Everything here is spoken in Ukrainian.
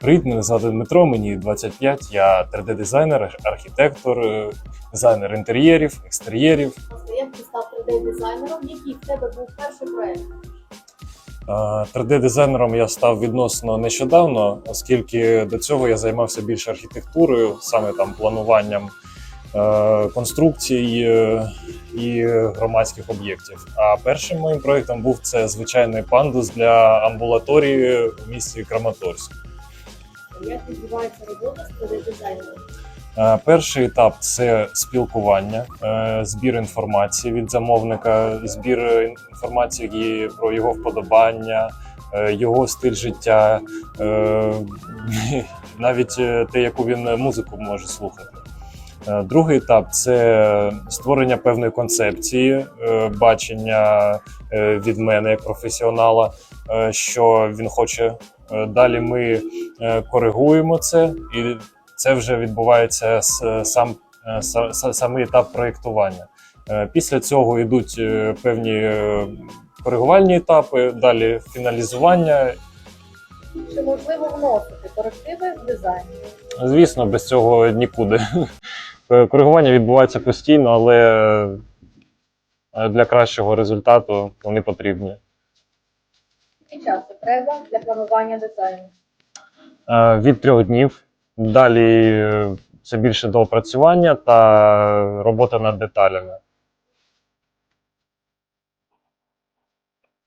Привіт, мене звати Дмитро, мені 25, я 3D-дизайнер, архітектор, е, дизайнер інтер'єрів, екстер'єрів. Як ти став 3D-дизайнером, який в тебе був перший проект? Е, 3D-дизайнером я став відносно нещодавно, оскільки до цього я займався більше архітектурою, саме там плануванням е, конструкцій е, і громадських об'єктів. А першим моїм проєктом був це звичайний пандус для амбулаторії в місті Краматорськ. Як відбувається робота з 3D-дизайнером? Е, Перший етап це спілкування, е, збір інформації від замовника, збір інформації про його вподобання, е, його стиль життя, навіть те, яку він музику може слухати. Другий етап це створення певної концепції, бачення від мене як професіонала, що він хоче. Е, Далі ми е, коригуємо це, і це вже відбувається сам е, са- са- самий етап проєктування. Після цього йдуть певні коригувальні етапи, далі фіналізування. Чи можливо вносити корективи в дизайн? Звісно, без цього нікуди. Коригування відбувається постійно, але для кращого результату вони потрібні. Який часу треба для планування дизайну? Е, Від трьох днів. Далі е, це більше доопрацювання та робота над деталями.